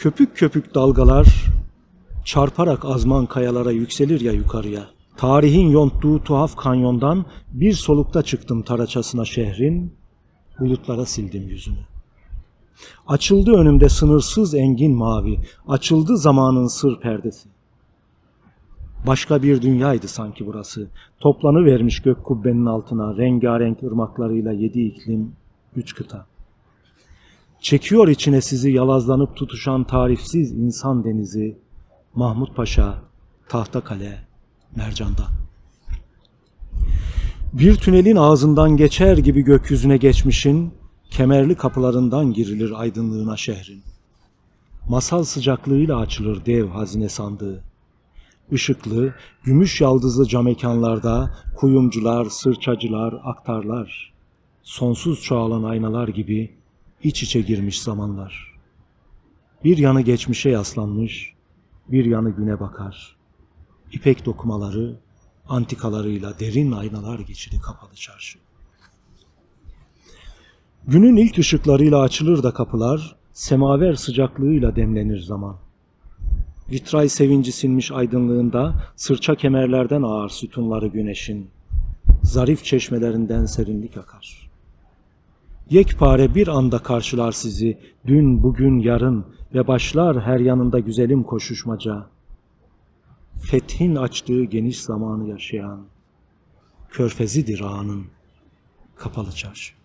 Köpük köpük dalgalar çarparak azman kayalara yükselir ya yukarıya. Tarihin yonttuğu tuhaf kanyondan bir solukta çıktım taraçasına şehrin, bulutlara sildim yüzünü. Açıldı önümde sınırsız engin mavi, açıldı zamanın sır perdesi. Başka bir dünyaydı sanki burası. Toplanı vermiş gök kubbenin altına rengarenk ırmaklarıyla yedi iklim, üç kıta. Çekiyor içine sizi yalazlanıp tutuşan tarifsiz insan denizi, Mahmut Paşa, Tahtakale, Mercan'dan. Bir tünelin ağzından geçer gibi gökyüzüne geçmişin, kemerli kapılarından girilir aydınlığına şehrin. Masal sıcaklığıyla açılır dev hazine sandığı. Işıklı, gümüş yaldızlı cam mekanlarda kuyumcular, sırçacılar, aktarlar, sonsuz çoğalan aynalar gibi iç içe girmiş zamanlar. Bir yanı geçmişe yaslanmış, bir yanı güne bakar. İpek dokumaları, antikalarıyla derin aynalar geçili kapalı çarşı. Günün ilk ışıklarıyla açılır da kapılar, semaver sıcaklığıyla demlenir zaman. Vitray sevinci sinmiş aydınlığında sırça kemerlerden ağar sütunları güneşin. Zarif çeşmelerinden serinlik akar. Yekpare bir anda karşılar sizi, dün, bugün, yarın ve başlar her yanında güzelim koşuşmaca. Fethin açtığı geniş zamanı yaşayan, körfezidir ağanın kapalı çarşı.